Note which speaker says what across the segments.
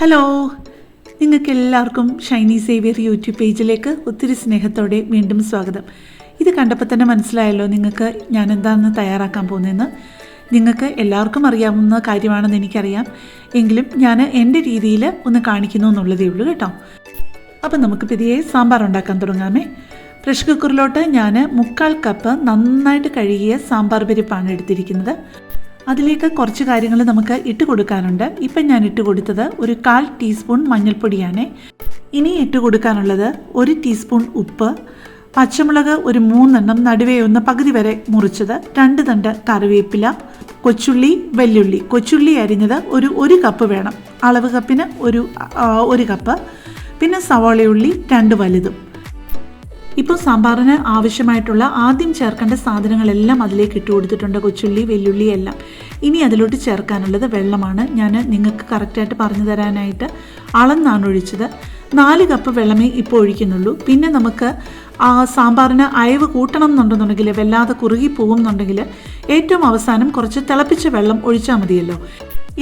Speaker 1: Hello നിങ്ങൾക്ക് എല്ലാവർക്കും Shiny Xavier YouTube പേജിലേക്ക് ഒത്തിരി സ്നേഹത്തോടെ വീണ്ടും സ്വാഗതം. ഇത് കണ്ടപ്പോൾ തന്നെ മനസ്സിലായല്ലോ നിങ്ങൾക്ക് ഞാൻ എന്താണെന്ന് തയ്യാറാക്കാൻ പോകുന്നതെന്ന്. നിങ്ങൾക്ക് എല്ലാവർക്കും അറിയാവുന്ന കാര്യമാണെന്ന് എനിക്കറിയാം. എങ്കിലും ഞാൻ എന്റെ രീതിയിൽ ഒന്ന് കാണിക്കുന്നു എന്നുള്ളതേ ഉള്ളൂ കേട്ടോ. അപ്പം നമുക്ക് പതിയെ സാമ്പാർ ഉണ്ടാക്കാൻ തുടങ്ങാമേ. പ്രഷർ കുക്കറിലോട്ട് ഞാൻ മുക്കാൽ കപ്പ് നന്നായിട്ട് കഴുകിയ സാമ്പാർ പരിപ്പാണ് എടുത്തിരിക്കുന്നത്. അതിലേക്ക് കുറച്ച് കാര്യങ്ങൾ നമുക്ക് ഇട്ട് കൊടുക്കാനുണ്ട്. ഇപ്പം ഞാൻ ഇട്ട് കൊടുത്തത് ഒരു കാൽ ടീസ്പൂൺ മഞ്ഞൾപ്പൊടിയാണ്. ഇനി ഇട്ട് കൊടുക്കാനുള്ളത് ഒരു ടീസ്പൂൺ ഉപ്പ് പച്ചമുളക് ഒരു മൂന്നെണ്ണം നടുവേ ഒന്ന് പകുതി വരെ മുറിച്ചത് രണ്ട് തണ്ട് കറിവേപ്പില കൊച്ചുള്ളി വെല്ലുള്ളി. കൊച്ചുള്ളി അരിഞ്ഞത് ഒരു ഒരു കപ്പ് വേണം. അളവ് കപ്പിന് ഒരു ഒരു കപ്പ്. പിന്നെ സവാളയുള്ളി രണ്ട് വലുതും. ഇപ്പോൾ സാമ്പാറിന് ആവശ്യമായിട്ടുള്ള ആദ്യം ചേർക്കേണ്ട സാധനങ്ങളെല്ലാം അതിലേക്ക് ഇട്ട് കൊടുത്തിട്ടുണ്ട് കൊച്ചുള്ളി വെല്ലുള്ളി എല്ലാം. ഇനി അതിലോട്ട് ചേർക്കാനുള്ളത് വെള്ളമാണ്. ഞാൻ നിങ്ങൾക്ക് കറക്റ്റായിട്ട് പറഞ്ഞു തരാനായിട്ട് അളന്നാണ് ഒഴിച്ചത്. നാല് കപ്പ് വെള്ളമേ ഇപ്പോൾ ഒഴിക്കുന്നുള്ളൂ. പിന്നെ നമുക്ക് ആ സാമ്പാറിന് അയവ് കൂട്ടണം എന്നുണ്ടെന്നുണ്ടെങ്കിൽ വല്ലാതെ കുറുകി പോകുന്നുണ്ടെങ്കിൽ ഏറ്റവും അവസാനം കുറച്ച് തിളപ്പിച്ച വെള്ളം ഒഴിച്ചാൽ മതിയല്ലോ.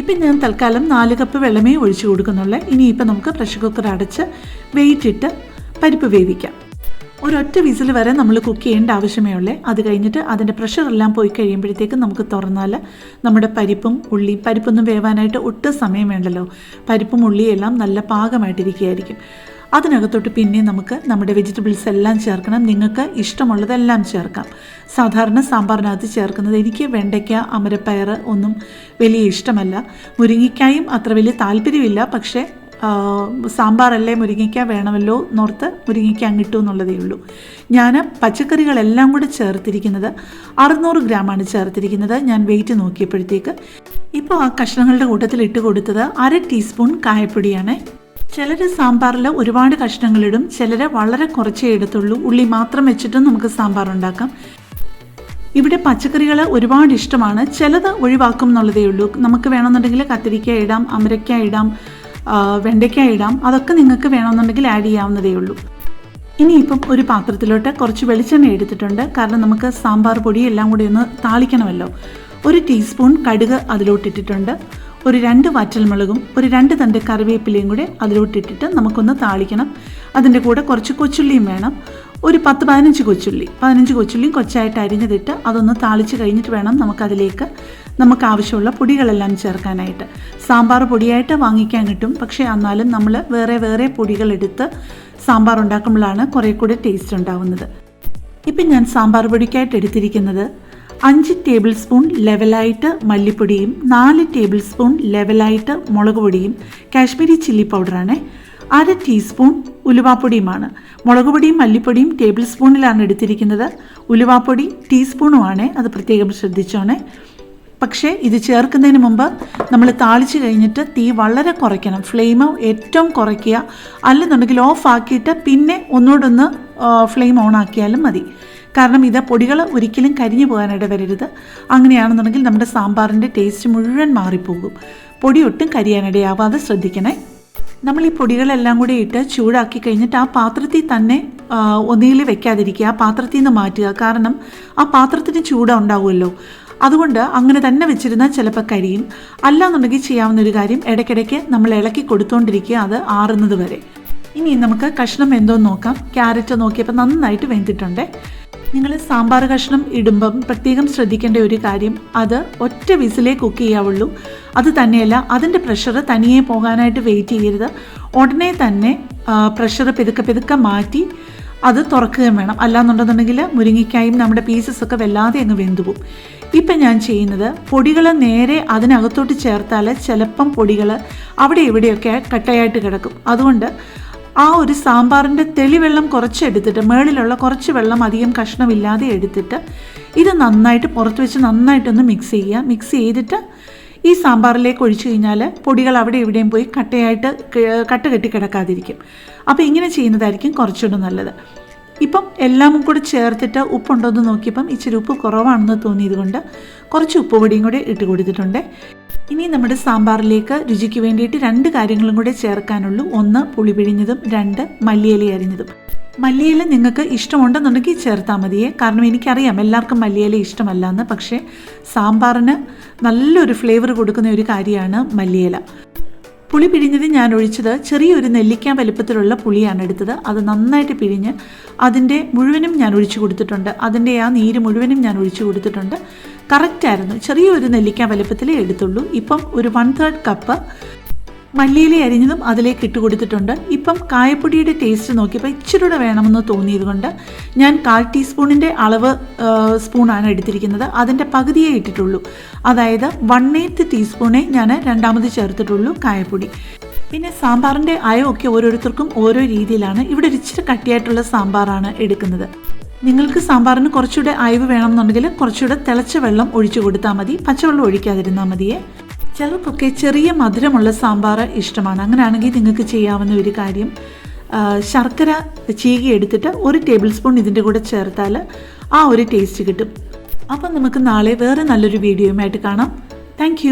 Speaker 1: ഇപ്പം ഞാൻ തൽക്കാലം നാല് കപ്പ് വെള്ളമേ ഒഴിച്ചു കൊടുക്കുന്നുള്ളൂ. ഇനിയിപ്പോൾ നമുക്ക് പ്രഷർ കുക്കർ അടച്ച് വെയിറ്റ് ഇട്ട് പരിപ്പ് വേവിക്കാം. ഒരൊറ്റ വിസിൽ വരെ നമ്മൾ കുക്ക് ചെയ്യേണ്ട ആവശ്യമേ ഉള്ളേ. അത് കഴിഞ്ഞിട്ട് അതിന്റെ പ്രഷറെല്ലാം പോയി കഴിയുമ്പോഴത്തേക്കും നമുക്ക് തുറന്നാൽ നമ്മുടെ പരിപ്പും ഉള്ളിയും പരിപ്പൊന്നും വേവാനായിട്ട് ഒട്ടും സമയം വേണ്ടല്ലോ. പരിപ്പും എല്ലാം നല്ല പാകമായിട്ടിരിക്കുകയായിരിക്കും. അതിനകത്തോട്ട് പിന്നെ നമുക്ക് നമ്മുടെ വെജിറ്റബിൾസ് എല്ലാം ചേർക്കണം. നിങ്ങൾക്ക് ഇഷ്ടമുള്ളതെല്ലാം ചേർക്കാം. സാധാരണ സാമ്പാറിനകത്ത് ചേർക്കുന്നത് എനിക്ക് വെണ്ടയ്ക്ക അമരപ്പയർ ഒന്നും വലിയ ഇഷ്ടമല്ല. മുരിങ്ങിക്കായും അത്ര വലിയ താല്പര്യമില്ല. പക്ഷേ സാമ്പാറല്ലേ മുരിങ്ങയ്ക്ക വേണമല്ലോ നോർത്ത് മുരിങ്ങയ്ക്ക അങ്ങിട്ടു എന്നുള്ളതേ ഉള്ളൂ. ഞാൻ പച്ചക്കറികളെല്ലാം കൂടെ ചേർത്തിരിക്കുന്നത് അറുന്നൂറ് ഗ്രാമാണ് ചേർത്തിരിക്കുന്നത്. ഞാൻ വെയിറ്റ് നോക്കിയപ്പോഴത്തേക്ക് ഇപ്പോൾ ആ കഷ്ണങ്ങളുടെ കൂട്ടത്തിൽ ഇട്ട് കൊടുത്തത് അര ടീസ്പൂൺ കായപ്പൊടിയാണ്. ചിലർ സാമ്പാറിൽ ഒരുപാട് കഷ്ണങ്ങളിടും ചിലർ വളരെ കുറച്ചേ എടുത്തുള്ളൂ. ഉള്ളി മാത്രം വെച്ചിട്ടും നമുക്ക് സാമ്പാർ ഉണ്ടാക്കാം. ഇവിടെ പച്ചക്കറികൾ ഒരുപാട് ഇഷ്ടമാണ്. ചിലത് ഒഴിവാക്കും എന്നുള്ളതേ ഉള്ളൂ. നമുക്ക് വേണമെന്നുണ്ടെങ്കിൽ കത്തിരിക്ക ഇടാം അമരക്ക ഇടാം വെണ്ടയ്ക്ക ഇടാം. അതൊക്കെ നിങ്ങൾക്ക് വേണമെന്നുണ്ടെങ്കിൽ ആഡ് ചെയ്യാവുന്നതേ ഉള്ളൂ. ഇനിയിപ്പം ഒരു പാത്രത്തിലോട്ട് കുറച്ച് വെളിച്ചെണ്ണ എടുത്തിട്ടുണ്ട്. കാരണം നമുക്ക് സാമ്പാർ പൊടി എല്ലാം കൂടി ഒന്ന് താളിക്കണമല്ലോ. ഒരു ടീസ്പൂൺ കടുക് അതിലോട്ടിട്ടിട്ടുണ്ട്. ഒരു രണ്ട് വറ്റൽമുളകും ഒരു രണ്ട് തണ്ട് കറിവേപ്പിലയും കൂടെ അതിലോട്ടിട്ടിട്ട് നമുക്കൊന്ന് താളിക്കണം. അതിന്റെ കൂടെ കുറച്ച് കൊച്ചുള്ളിയും വേണം. ഒരു പത്ത് പതിനഞ്ച് കൊച്ചുള്ളി. പതിനഞ്ച് കൊച്ചുള്ളിയും കൊച്ചായിട്ട് അരിഞ്ഞതിട്ട് അതൊന്ന് താളിച്ച് കഴിഞ്ഞിട്ട് വേണം നമുക്കതിലേക്ക് നമുക്ക് ആവശ്യമുള്ള പൊടികളെല്ലാം ചേർക്കാനായിട്ട്. സാമ്പാർ പൊടിയായിട്ട് വാങ്ങിക്കാൻ കിട്ടും. പക്ഷേ എന്നാലും നമ്മൾ വേറെ വേറെ പൊടികളെടുത്ത് സാമ്പാർ ഉണ്ടാക്കുമ്പോഴാണ് കുറേ കൂടി ടേസ്റ്റ് ഉണ്ടാവുന്നത്. ഇപ്പം ഞാൻ സാമ്പാർ പൊടിക്കായിട്ട് എടുത്തിരിക്കുന്നത് അഞ്ച് ടേബിൾ സ്പൂൺ ലെവലായിട്ട് മല്ലിപ്പൊടിയും നാല് ടേബിൾ സ്പൂൺ ലെവലായിട്ട് മുളക് പൊടിയും കാശ്മീരി ചില്ലി പൗഡറാണ് അര ടീസ്പൂൺ ഉലുവാപ്പൊടിയുമാണ്. മുളക് പൊടിയും മല്ലിപ്പൊടിയും ടേബിൾ സ്പൂണിലാണ് എടുത്തിരിക്കുന്നത്. ഉലുവാപ്പൊടി ടീസ്പൂണുമാണ് അത് പ്രത്യേകം ശ്രദ്ധിച്ചോണേ. പക്ഷേ ഇത് ചേർക്കുന്നതിന് മുമ്പ് നമ്മൾ താളിച്ച് കഴിഞ്ഞിട്ട് തീ വളരെ കുറയ്ക്കണം. ഫ്ലെയിം ഏറ്റവും കുറയ്ക്കുക. അല്ലെന്നുണ്ടെങ്കിൽ ഓഫ് ആക്കിയിട്ട് പിന്നെ ഒന്നുകൂടൊന്ന് ഫ്ലെയിം ഓൺ ആക്കിയാലും മതി. കാരണം ഇത് പൊടികൾ ഒരിക്കലും കരിഞ്ഞു പോകാനിട വരരുത്. അങ്ങനെയാണെന്നുണ്ടെങ്കിൽ നമ്മുടെ സാമ്പാറിന്റെ ടേസ്റ്റ് മുഴുവൻ മാറിപ്പോകും. പൊടി ഒട്ടും കരിയാനിടയാവാതെ ശ്രദ്ധിക്കണേ. നമ്മൾ ഈ പൊടികളെല്ലാം കൂടി ഇട്ട് ചൂടാക്കി കഴിഞ്ഞിട്ട് ആ പാത്രത്തിൽ തന്നെ ഒന്നിൽ വെക്കാതിരിക്കുക ആ പാത്രത്തിൽ നിന്ന് മാറ്റുക. കാരണം ആ പാത്രത്തിന് ചൂട് ഉണ്ടാവുമല്ലോ അതുകൊണ്ട് അങ്ങനെ തന്നെ വെച്ചിരുന്നാൽ ചിലപ്പോൾ കരിയും. അല്ലാന്നുണ്ടെങ്കിൽ ചെയ്യാവുന്ന ഒരു കാര്യം ഇടയ്ക്കിടയ്ക്ക് നമ്മൾ ഇളക്കി കൊടുത്തുകൊണ്ടിരിക്കുക അത് ആറുന്നത് വരെ. ഇനി നമുക്ക് കഷ്ണം എന്തോ നോക്കാം. ക്യാരറ്റ് നോക്കിയപ്പോൾ നന്നായിട്ട് വെന്തിട്ടുണ്ട്. നിങ്ങൾ സാമ്പാർ കഷ്ണം ഇടുമ്പം പ്രത്യേകം ശ്രദ്ധിക്കേണ്ട ഒരു കാര്യം അത് ഒറ്റ വിസിലേ കുക്ക് ചെയ്യാവുള്ളൂ. അത് തന്നെയല്ല അതിന്റെ പ്രഷർ തനിയെ പോകാനായിട്ട് വെയിറ്റ് ചെയ്യരുത്. ഉടനെ തന്നെ പ്രഷർ പെതുക്കെ പെതുക്കെ മാറ്റി അത് തുറക്കുകയും വേണം. അല്ലാന്നുണ്ടെന്നുണ്ടെങ്കിൽ മുരിങ്ങിക്കായും നമ്മുടെ പീസസ് ഒക്കെ വല്ലാതെ അങ്ങ് വെന്തു പോകും ഇപ്പം ഞാൻ ചെയ്യുന്നത് പൊടികൾ നേരെ അതിനകത്തോട്ട് ചേർത്താൽ ചിലപ്പം പൊടികൾ അവിടെ ഇവിടെയൊക്കെ കട്ടയായിട്ട് കിടക്കും. അതുകൊണ്ട് ആ ഒരു സാമ്പാറിന്റെ തെളിവെള്ളം കുറച്ച് എടുത്തിട്ട് മേളിലുള്ള കുറച്ച് വെള്ളം അധികം കഷ്ണമില്ലാതെ എടുത്തിട്ട് ഇത് നന്നായിട്ട് പുറത്ത് വെച്ച് നന്നായിട്ടൊന്ന് മിക്സ് ചെയ്യുക. മിക്സ് ചെയ്തിട്ട് ഈ സാമ്പാറിലേക്ക് ഒഴിച്ചു കഴിഞ്ഞാൽ പൊടികൾ അവിടെ ഇവിടെയും പോയി കട്ടയായിട്ട് കട്ട് കട്ട കിടക്കാതിരിക്കും. അപ്പോൾ ഇങ്ങനെ ചെയ്യുന്നതായിരിക്കും കുറച്ചുകൂടെ നല്ലത്. ഇപ്പം എല്ലാം കൂടി ചേർത്തിട്ട് ഉപ്പുണ്ടോ എന്ന് നോക്കിയപ്പം ഇച്ചിരി ഉപ്പ് കുറവാണെന്ന് തോന്നിയത് കൊണ്ട് കുറച്ച് ഉപ്പ് പൊടിയും കൂടി ഇട്ട് കൊടുത്തിട്ടുണ്ട്. ഇനി നമ്മുടെ സാമ്പാറിലേക്ക് രുചിക്ക് വേണ്ടിയിട്ട് രണ്ട് കാര്യങ്ങളും കൂടെ ചേർക്കാനുള്ളൂ. ഒന്ന് പുളി പിഴിഞ്ഞതും രണ്ട് മല്ലിയില അരിഞ്ഞതും. മല്ലിയില നിങ്ങൾക്ക് ഇഷ്ടമുണ്ടെന്നുണ്ടെങ്കിൽ ചേർത്താൽ മതിയേ. കാരണം എനിക്കറിയാം എല്ലാവർക്കും മല്ലിയില ഇഷ്ടമല്ല എന്ന് പക്ഷേ സാമ്പാറിന് നല്ലൊരു ഫ്ലേവർ കൊടുക്കുന്ന ഒരു കാര്യമാണ് മല്ലിയില. പുളി പിഴിഞ്ഞത് ഞാൻ ഒഴിച്ചത് ചെറിയൊരു നെല്ലിക്ക വലിപ്പത്തിലുള്ള പുളിയാണ് എടുത്തത്. അത് നന്നായിട്ട് പിഴിഞ്ഞ് അതിന്റെ മുഴുവനും ഞാൻ ഒഴിച്ചു കൊടുത്തിട്ടുണ്ട്. അതിന്റെ ആ നീര് മുഴുവനും ഞാൻ ഒഴിച്ചു കൊടുത്തിട്ടുണ്ട്. കറക്റ്റായിരുന്നു ചെറിയൊരു നെല്ലിക്ക വലിപ്പത്തിലേ എടുത്തുള്ളൂ. ഇപ്പം ഒരു വൺ തേർഡ് കപ്പ് മല്ലിയില അരിഞ്ഞതും അതിലേക്ക് ഇട്ട് കൊടുത്തിട്ടുണ്ട്. ഇപ്പം കായപ്പൊടിയുടെ ടേസ്റ്റ് നോക്കിയപ്പോൾ ഇച്ചിരി കൂടെ വേണമെന്ന് തോന്നിയതുകൊണ്ട് ഞാൻ കാൽ ടീസ്പൂണിന്റെ അളവ് സ്പൂണാണ് എടുത്തിരിക്കുന്നത്. അതിന്റെ പകുതിയേ ഇട്ടിട്ടുള്ളൂ. അതായത് വൺ എയ്ത്ത് ടീസ്പൂണേ ഞാൻ രണ്ടാമത് ചേർത്തിട്ടുള്ളൂ കായപ്പൊടി. പിന്നെ സാമ്പാറിന്റെ അയമൊക്കെ ഓരോരുത്തർക്കും ഓരോ രീതിയിലാണ്. ഇവിടെ ഇച്ചിരി കട്ടിയായിട്ടുള്ള സാമ്പാറാണ് എടുക്കുന്നത്. നിങ്ങൾക്ക് സാമ്പാറിന് കുറച്ചുകൂടെ അയവ് വേണമെന്നുണ്ടെങ്കിൽ കുറച്ചുകൂടെ തിളച്ച വെള്ളം ഒഴിച്ചു കൊടുത്താൽ മതി. പച്ചവെള്ളം ഒഴിക്കാതിരുന്നാൽ മതിയേ. ചിലർക്കൊക്കെ ചെറിയ മധുരമുള്ള സാമ്പാർ ഇഷ്ടമാണ്. അങ്ങനെയാണെങ്കിൽ നിങ്ങൾക്ക് ചെയ്യാവുന്ന ഒരു കാര്യം ശർക്കര ചീകി എടുത്തിട്ട് ഒരു ടേബിൾ സ്പൂൺ ഇതിന്റെ കൂടെ ചേർത്താൽ ആ ഒരു ടേസ്റ്റ് കിട്ടും. അപ്പം നമുക്ക് നാളെ വേറെ നല്ലൊരു വീഡിയോയുമായിട്ട് കാണാം. താങ്ക്